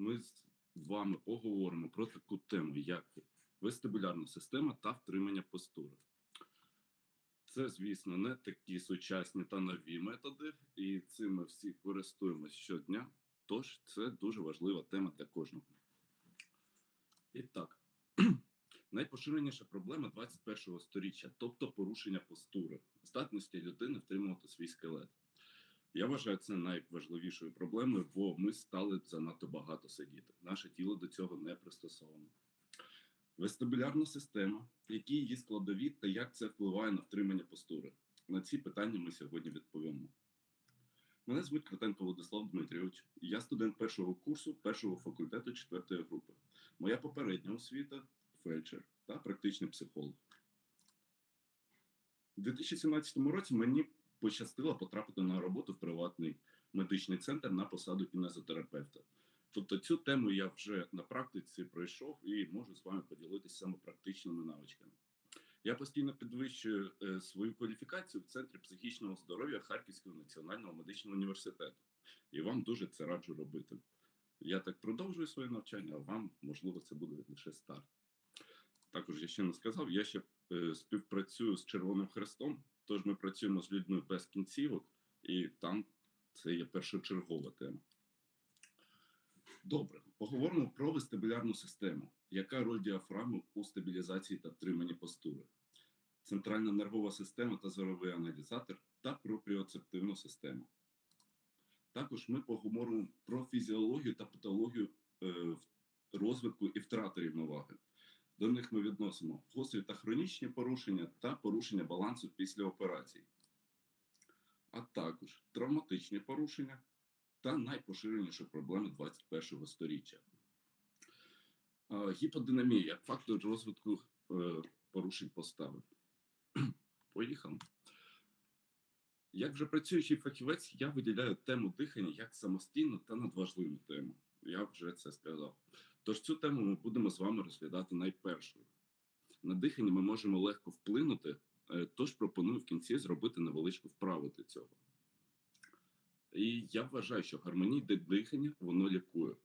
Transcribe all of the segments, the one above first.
ми з вами поговоримо про таку тему, як вестибулярна система та втримання постури. Це, звісно, не такі сучасні та нові методи, і цим ми всі користуємося щодня. Тож це дуже важлива тема для кожного. І так, найпоширеніша проблема 21-го сторіччя, тобто порушення постури, здатності людини втримувати свій скелет. Я вважаю це найважливішою проблемою, бо ми стали занадто багато сидіти. Наше тіло до цього не пристосовано. Вестибулярна система, які її складові та як це впливає на втримання постури. На ці питання ми сьогодні відповімо. Мене звуть Кратенко Владислав Дмитрійович. Я студент першого курсу першого факультету четвертої групи. Моя попередня освіта фельдшер та практичний психолог. У 2017 році мені пощастило потрапити на роботу в приватний медичний центр на посаду кінезотерапевта. Тобто цю тему я вже на практиці пройшов і можу з вами поділитися саме практичними навичками. Я постійно підвищую е, свою кваліфікацію в центрі психічного здоров'я Харківського національного медичного університету, і вам дуже це раджу робити. Я так продовжую своє навчання, а вам можливо це буде лише старт. Також я ще не сказав, я ще е, співпрацюю з Червоним Хрестом, тож ми працюємо з людьми без кінцівок, і там це є першочергова тема. Добре, поговоримо про вестибулярну систему. Яка роль діафрагми у стабілізації та втриманні постури? Центральна нервова система та зоровий аналізатор та пропріоцептивну систему. Також ми поговоримо про фізіологію та патологію е, розвитку і втрати рівноваги. До них ми відносимо гострі та хронічні порушення та порушення балансу після операцій, а також травматичні порушення та найпоширеніші проблеми 21-го сторіччя. Гіподинамія як фактор розвитку е, порушень постави. Поїхали. Як вже працюючий фахівець, я виділяю тему дихання як самостійну та надважливу тему. Я вже це сказав. Тож цю тему ми будемо з вами розглядати найпершою. На дихання ми можемо легко вплинути, е, тож пропоную в кінці зробити невеличку вправу для цього. І я вважаю, що гармонійне дихання воно лікує.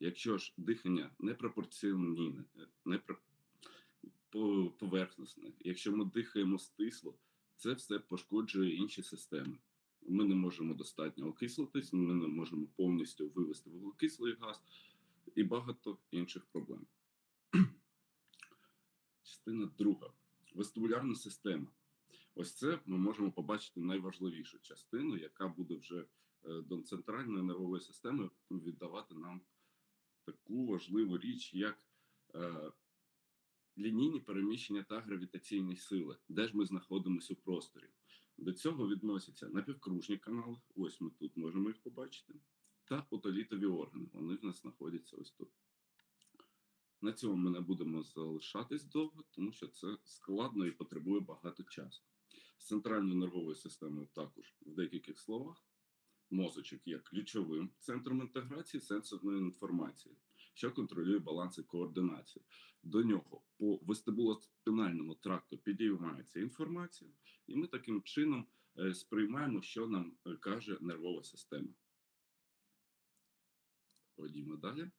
Якщо ж дихання непропорційне, не поверхностне, якщо ми дихаємо стисло, це все пошкоджує інші системи. Ми не можемо достатньо окислитись, ми не можемо повністю вивести вуглекислий газ і багато інших проблем. Частина друга вестибулярна система. Ось це ми можемо побачити найважливішу частину, яка буде вже е, до центральної нервової системи віддавати нам таку важливу річ, як е, лінійні переміщення та гравітаційні сили, де ж ми знаходимося у просторі. До цього відносяться напівкружні канали, ось ми тут можемо їх побачити, та отолітові органи. Вони в нас знаходяться ось тут. На цьому ми не будемо залишатись довго, тому що це складно і потребує багато часу. З центральною нервовою системою також в декількох словах. Мозочок є ключовим центром інтеграції сенсорної інформації, що контролює баланс і координацію. До нього по вестибулоспінальному тракту підіймається інформація, і ми таким чином е, сприймаємо, що нам е, каже нервова система. Ходімо далі.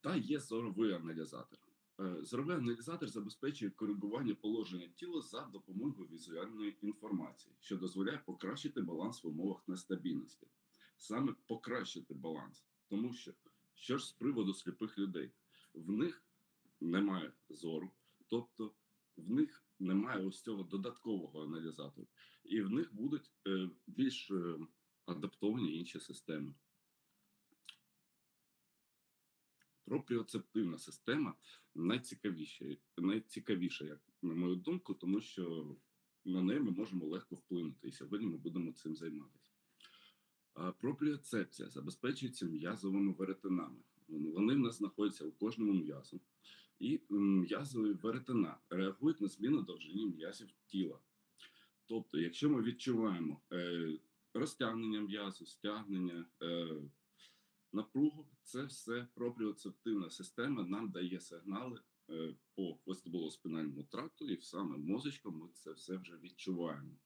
Та є зоровий аналізатор. Е, зоровий аналізатор забезпечує коригування положення тіла за допомогою візуальної інформації, що дозволяє покращити баланс в умовах нестабільності. Саме покращити баланс, тому що що ж з приводу сліпих людей, в них немає зору, тобто в них немає ось цього додаткового аналізатору, і в них будуть е, більш е, адаптовані інші системи. Пропріоцептивна система найцікавіша, найцікавіша, як на мою думку, тому що на неї ми можемо легко вплинути. І сьогодні ми будемо цим займатися. Пропріоцепція забезпечується м'язовими веретенами. Вони в нас знаходяться у кожному м'язу. І м'язові веретена реагують на зміну довжині м'язів тіла. Тобто, якщо ми відчуваємо е, розтягнення м'язу, стягнення, е, напругу, це все пропріоцептивна система нам дає сигнали е, по вестибулоспінальному тракту, і саме мозочком ми це все вже відчуваємо.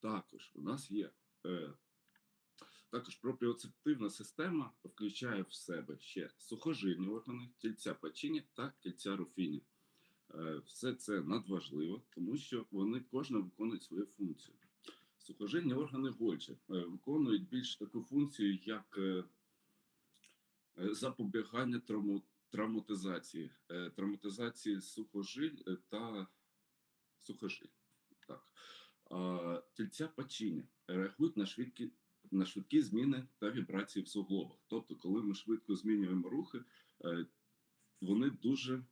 Також у нас є. Е, Також пропріоцептивна система включає в себе ще сухожильні органи, тільця печіння та тільця руфіні. Е, Все це надважливо, тому що вони кожна виконує свою функцію. Сухожильні органи Гольча е, виконують більш таку функцію, як е, е, запобігання травматизації, травматизації сухожиль та сухожиль. Так. Тільця печіння реагують на швидкі, на швидкі зміни та вібрації в суглобах. Тобто, коли ми швидко змінюємо рухи, вони дуже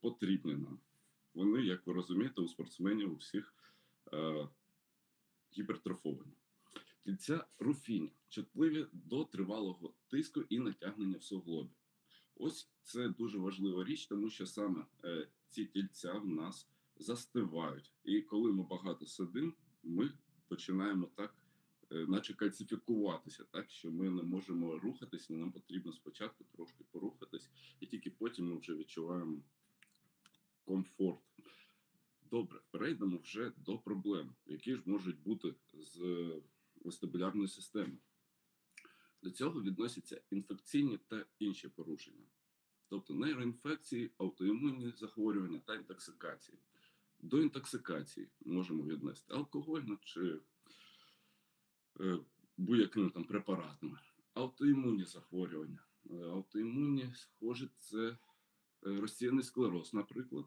потрібні нам. Вони, як ви розумієте, у спортсменів у всіх гіпертрофовані. Кільця руфіні чутливі до тривалого тиску і натягнення в суглобі. Ось це дуже важлива річ, тому що саме е, ці тільця в нас застивають. І коли ми багато сидимо, ми починаємо так, е, наче кальцифікуватися, так що ми не можемо рухатись, нам потрібно спочатку трошки порухатись, і тільки потім ми вже відчуваємо комфорт. Добре, перейдемо вже до проблем, які ж можуть бути з вестибулярною системою. До цього відносяться інфекційні та інші порушення, тобто нейроінфекції, аутоімунні захворювання та інтоксикації. До інтоксикації можемо віднести алкогольну чи е, будь-якими там препаратами. Аутоімунні захворювання. Е, Аутоімунні, схоже, це е, розсіяний склероз, наприклад,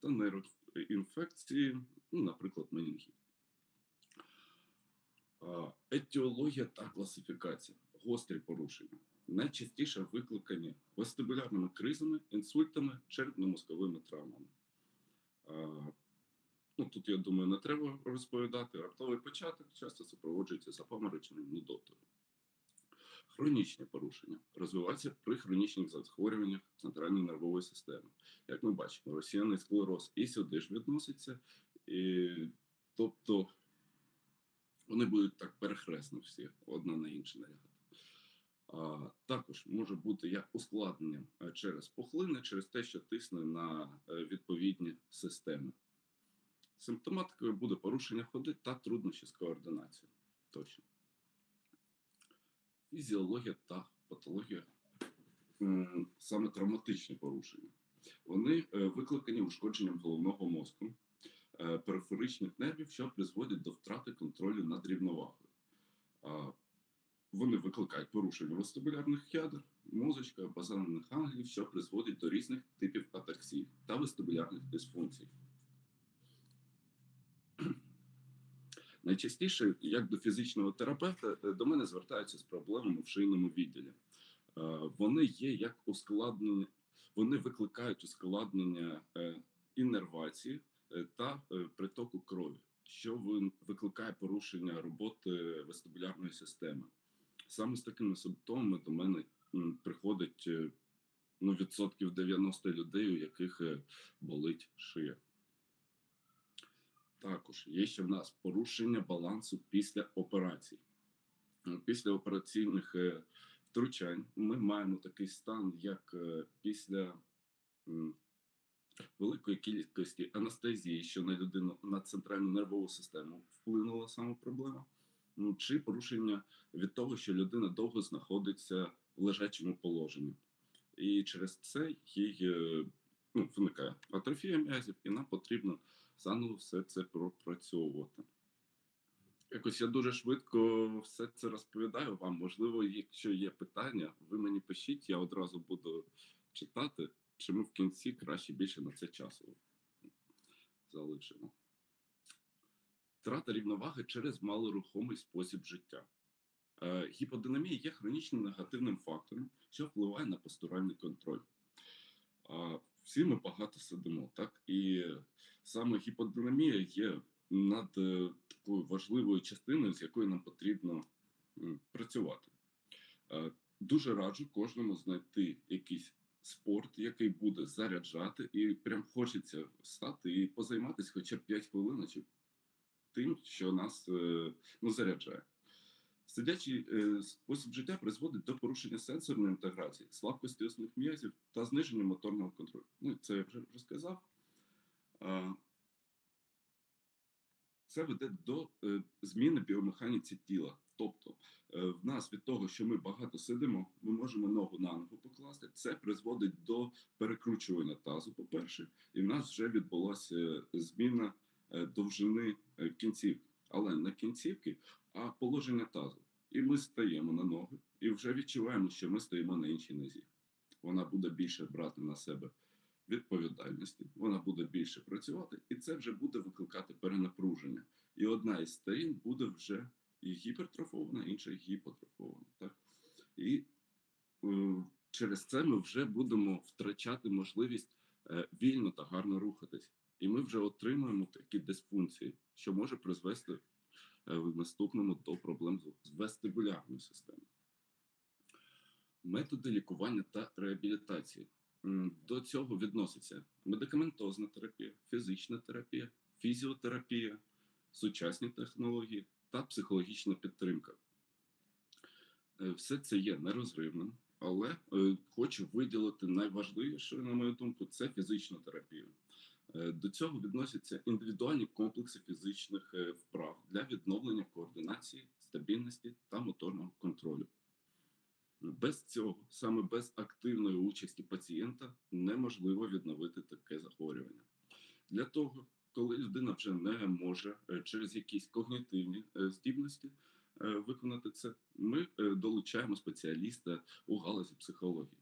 та нейроінфекції, ну, наприклад, менінгіт. Етіологія та класифікація, гострі порушення, найчастіше викликані вестибулярними кризами, інсультами, черепно-мозковими травмами. Ну, тут, я думаю, не треба розповідати. Раптовий початок часто супроводжується запамороченням нудотою. Хронічні порушення розвиваються при хронічних захворюваннях центральної нервової системи. Як ми бачимо, росіяний склероз і сюди ж відноситься, і, тобто вони будуть так перехресно всі одна на інше налягати. А, також може бути як ускладненням е, через пухлини, через те, що тисне на е, відповідні системи. Симптоматикою буде порушення ходи та труднощі з координацією. Тощо. Фізіологія та патологія саме травматичні порушення. Вони е, викликані ушкодженням головного мозку, е, периферичних нервів, що призводять до втрати контролю над рівновагою. Вони викликають порушення вестибулярних ядер, мозочка, базальних ганглів, що призводить до різних типів атаксій та вестибулярних дисфункцій. Найчастіше, як до фізичного терапевта, е, до мене звертаються з проблемами в шийному відділі. Е, Вони є як ускладнення, вони викликають ускладнення е, іннервації е, та притоку крові, що викликає порушення роботи вестибулярної системи. Саме з такими симптомами до мене приходить ну, відсотків 90 людей, у яких болить шия. Також є ще в нас порушення балансу після операцій. Е, Після операційних е, втручань ми маємо такий стан, як е, після великої кількості анестезії, що на людину на центральну нервову систему вплинула саме проблема, ну, чи порушення від того, що людина довго знаходиться в лежачому положенні. І через це їй ну, виникає атрофія м'язів, і нам потрібно заново все це пропрацьовувати. Якось я дуже швидко все це розповідаю вам. Можливо, якщо є питання, ви мені пишіть, я одразу буду читати, чи ми в кінці краще більше на це часу залишимо. Втрата рівноваги через малорухомий спосіб життя. Е, Гіподинамія є хронічним негативним фактором, що впливає на постуральний контроль. Всі ми багато сидимо, так? І саме гіподинамія є над е, такою важливою частиною, з якою нам потрібно працювати. Е, Дуже раджу кожному знайти якийсь спорт, який буде заряджати, і прям хочеться встати і позайматися хоча б 5 хвилиночок тим, що нас е, ну, заряджає. Сидячий е, спосіб життя призводить до порушення сенсорної інтеграції, слабкості основних м'язів та зниження моторного контролю. Ну, це я вже розказав. Це веде до е, зміни біомеханіці тіла, Тобто, е, в нас від того, що ми багато сидимо, ми можемо ногу на ногу покласти. Це призводить до перекручування тазу, по-перше, і в нас вже відбулася зміна довжини кінцівки, але не кінцівки, а положення тазу. І ми стаємо на ноги і вже відчуваємо, що ми стоїмо на іншій нозі. Вона буде більше брати на себе відповідальності, вона буде більше працювати, і це вже буде викликати перенапруження. І одна із сторін буде вже і гіпертрофована, інша гіпотрофована. Так? І е, через це ми вже будемо втрачати можливість е, вільно та гарно рухатись. І ми вже отримуємо такі дисфункції, що може призвести е, в наступному до проблем з- вестибулярною системою. Методи лікування та реабілітації. До цього відноситься медикаментозна терапія, фізична терапія, фізіотерапія, сучасні технології та психологічна підтримка. Е, Все це є нерозривним, але е, хочу виділити найважливіше, на мою думку, це фізична терапія. Е, До цього відносяться індивідуальні комплекси фізичних е, вправ для відновлення координації, стабільності та моторного контролю. Без цього, саме без активної участі пацієнта, неможливо відновити таке захворювання. Для того, коли людина вже не може е, через якісь когнітивні здібності виконати це, ми долучаємо спеціаліста у галузі психології.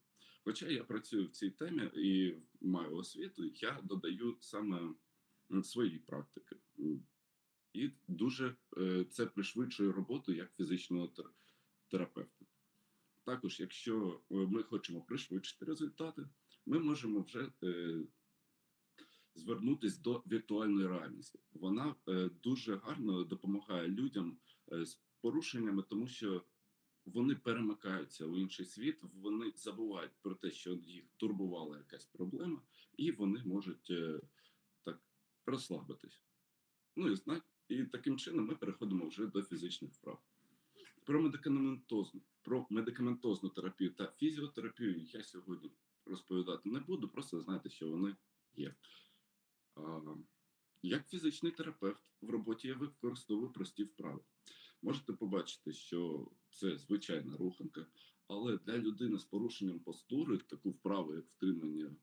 Хоча я працюю в цій темі і маю освіту, я додаю саме свої практики. І дуже е, це пришвидшує роботу як фізичного терапевта. Також, якщо е, ми хочемо пришвидшити результати, ми можемо вже е, звернутися до віртуальної реальності. Вона е, дуже гарно допомагає людям е, з порушеннями, тому що вони перемикаються у інший світ, вони забувають про те, що їх турбувала якась проблема, і вони можуть е, так розслабитись. Ну і зна- і таким чином ми переходимо вже до фізичних вправ. Про медикаментозну, про медикаментозну терапію та фізіотерапію я сьогодні розповідати не буду, просто знайте, що вони є. Як фізичний терапевт в роботі я використовую прості вправи. Можете побачити, що це звичайна руханка, але для людини з порушенням постури таку вправу, як втримання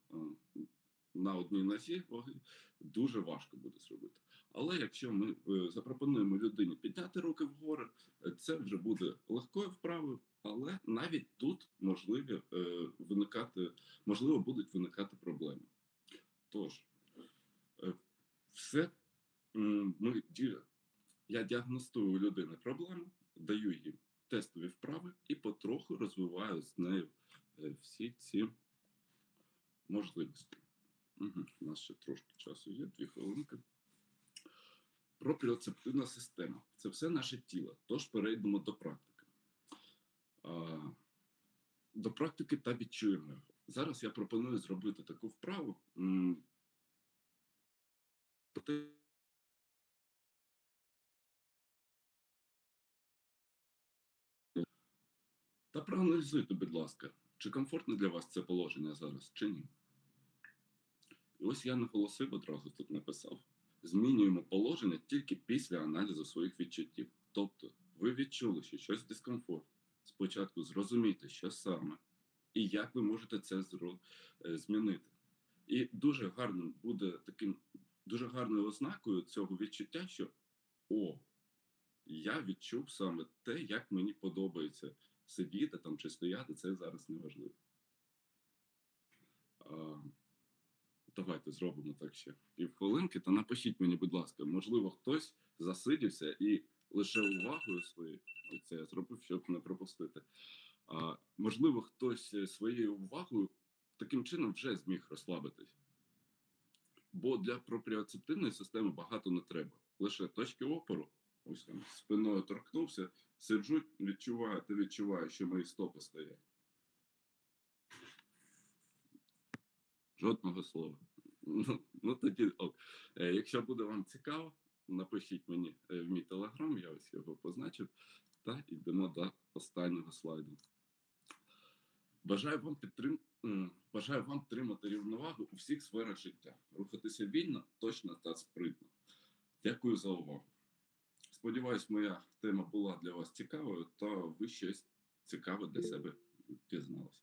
на одній нозі ваги, дуже важко буде зробити. Але якщо ми е, запропонуємо людині підняти руки вгору, е, це вже буде легкою вправою, але навіть тут можливі е, виникати, можливо, будуть виникати проблеми. Тож, е, все ми я діагностую у людини проблему, даю їй тестові вправи і потроху розвиваю з нею е, всі ці можливості. Угу. У нас ще трошки часу є, дві хвилинки. Пропріоцептивна система це все наше тіло. Тож перейдемо до практики. А, до практики та відчуємо його. Зараз я пропоную зробити таку вправу. Та проаналізуйте, будь ласка, чи комфортне для вас це положення зараз, чи ні. І ось я наголосив одразу тут написав: змінюємо положення тільки після аналізу своїх відчуттів. Тобто, ви відчули, що щось дискомфорт. Спочатку зрозумійте, що саме, і як ви можете це е, змінити. І дуже гарним буде таким, дуже гарною ознакою цього відчуття, що о, я відчув саме те, як мені подобається сидіти там чи стояти, це зараз не важливо. А, давайте зробимо так ще півхвилинки. Та напишіть мені, будь ласка, можливо, хтось засидівся і лише увагою своєю, це я зробив, щоб не пропустити. А, можливо, хтось своєю увагою таким чином вже зміг розслабитись. Бо для пропріоцептивної системи багато не треба. Лише точки опору, ось там спиною торкнувся, сиджу, відчуваю, ти відчуваєш, що мої стопи стоять. Жодного слова. Ну, ну тоді ок. Е, якщо буде вам цікаво, напишіть мені е, в мій телеграм, я ось його позначив, та йдемо до останнього слайду. Бажаю вам підтрим... Бажаю вам тримати рівновагу у всіх сферах життя, рухатися вільно, точно та спритно. Дякую за увагу. Сподіваюсь, моя тема була для вас цікавою, та ви щось цікаве для себе пізналися.